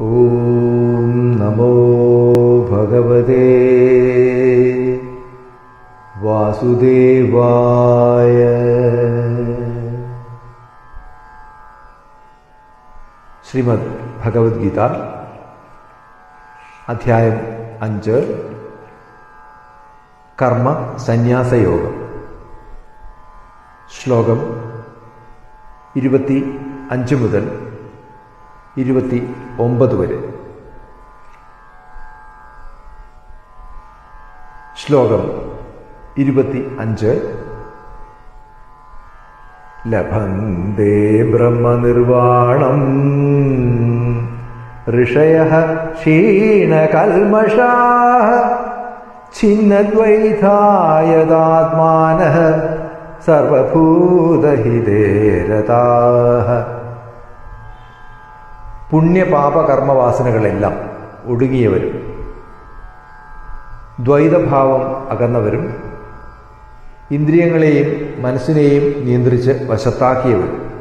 ॐ नमो भगवते वासुदेवाय ശ്രീമദ് ഭഗവത്ഗീത അധ്യായം അഞ്ച് കർമ്മ സന്യാസയോഗം ശ്ലോകം ഇരുപത്തി അഞ്ച് മുതൽ ഇരുപത്തി ഒമ്പത് വരെ. ശ്ലോകം ഇരുപത്തി അഞ്ച് ലഭന്തേ ബ്രഹ്മനിർവാണം ഋഷയ ക്ഷീണകൽമഷാ ഛിന്നദ്വൈതായതാത്മാന സർവഭൂതഹിതേരതാ പുണ്യപാപകർമ്മവാസനകളെല്ലാം ഒടുങ്ങിയവരും. ദ്വൈതഭാവം അകന്നവരും. ഇന്ദ്രിയങ്ങളെയും മനസ്സിനെയും നിയന്ത്രിച്ച് വശത്താക്കിയവരും.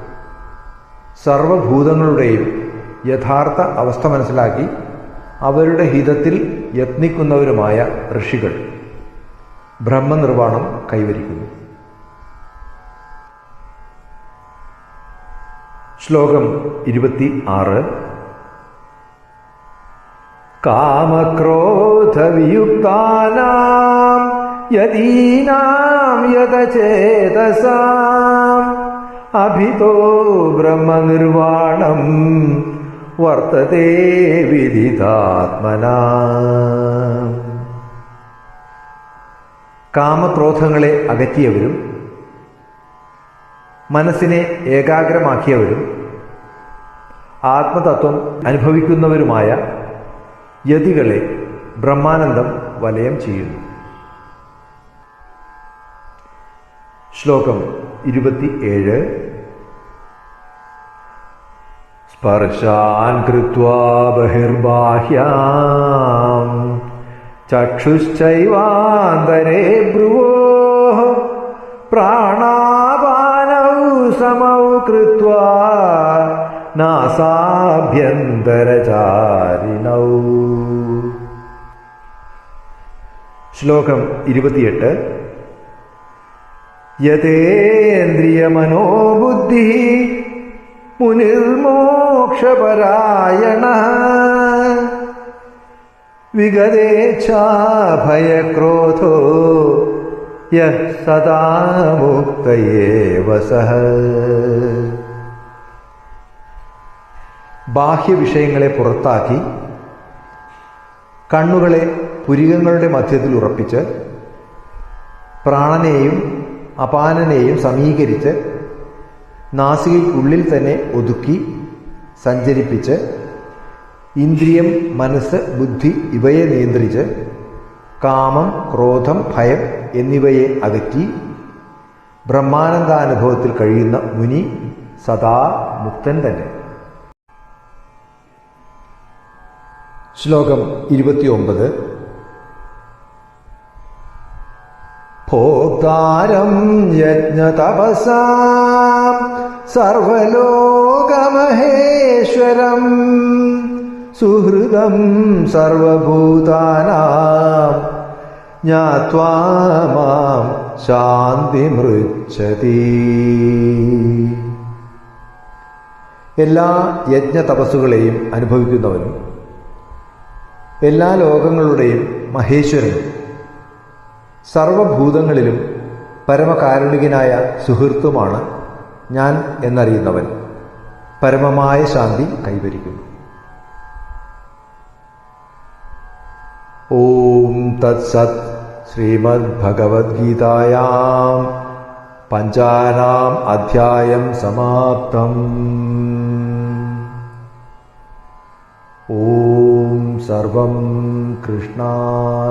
സർവഭൂതങ്ങളുടെയും യഥാർത്ഥ അവസ്ഥ മനസ്സിലാക്കി അവരുടെ ഹിതത്തിൽ യത്നിക്കുന്നവരുമായ ഋഷികൾ. ബ്രഹ്മനിർവാണം കൈവരിക്കുന്നു. ശ്ലോകം ഇരുപത്തി ആറ് കാമക്രോധവിയുക്താനാം അഭിതോ ബ്രഹ്മനിർവാണം വർത്തതേ വിദിതാത്മന കാമക്രോധങ്ങളെ അകറ്റിയവരും മനസ്സിനെ ഏകാഗ്രമാക്കിയവരും ആത്മതത്വം അനുഭവിക്കുന്നവരുമായ യതികളെ ബ്രഹ്മാനന്ദം വലയം ചെയ്യുന്നു. ശ്ലോകം ഇരുപത്തിയേഴ്. സ്പർശാൻ കൃത്വാ ബഹിർബാഹ്യാം ചക്ഷുശ്ചൈവാന്തരേ ഭ്രുവോ പ്രാണാപാനൗ സമൗ കൃത്വാ നാസാഭ്യന്തരചാരിണൗ ശ്ലോകം ഇരുപത്തിയെട്ട്. യതേന്ദ്രിയമനോബുദ്ധി മുനിർമോക്ഷപരായണ. വിഗതേച്ഛാഭയക്രോധോ മുക്തയേവ സഹ ബാഹ്യവിഷയങ്ങളെ പുറത്താക്കി കണ്ണുകളെ പുരികങ്ങളുടെ മധ്യത്തിൽ ഉറപ്പിച്ച് പ്രാണനെയും അപാനനെയും സമീകരിച്ച് നാസികയ്ക്കുള്ളിൽ തന്നെ ഒതുക്കി സഞ്ചരിപ്പിച്ച് ഇന്ദ്രിയം മനസ്സ് ബുദ്ധി ഇവയെ നിയന്ത്രിച്ച് കാമം ക്രോധം ഭയം എന്നിവയെ അകറ്റി ബ്രഹ്മാനന്ദാനുഭവത്തിൽ കഴിയുന്ന മുനി സദാ മുക്തൻ തന്നെ. ശ്ലോകം ഇരുപത്തിയൊമ്പത്. ഭോക്താരം യജ്ഞതപസാം സർവലോകമഹേശ്വരം. സുഹൃദം സർവഭൂതാനാം ജ്ഞാത്വാ മാം ശാന്തിമൃച്ഛതി. എല്ലാ യജ്ഞതപസ്സുകളെയും അനുഭവിക്കുന്നവനും എല്ലാ ലോകങ്ങളുടെയും മഹേശ്വരനും സർവഭൂതങ്ങളിലും പരമകാരുണികനായ സുഹൃത്തുമാണ് ഞാൻ എന്നറിയുന്നവൻ. പരമമായ ശാന്തി കൈവരിക്കുന്നു. तत्सत् श्रीमद्भगवद्गीतायाम् पञ्चानाम् अध्यायम् समाप्तम्। ॐ सर्वम् कृष्णार्पणमस्तु।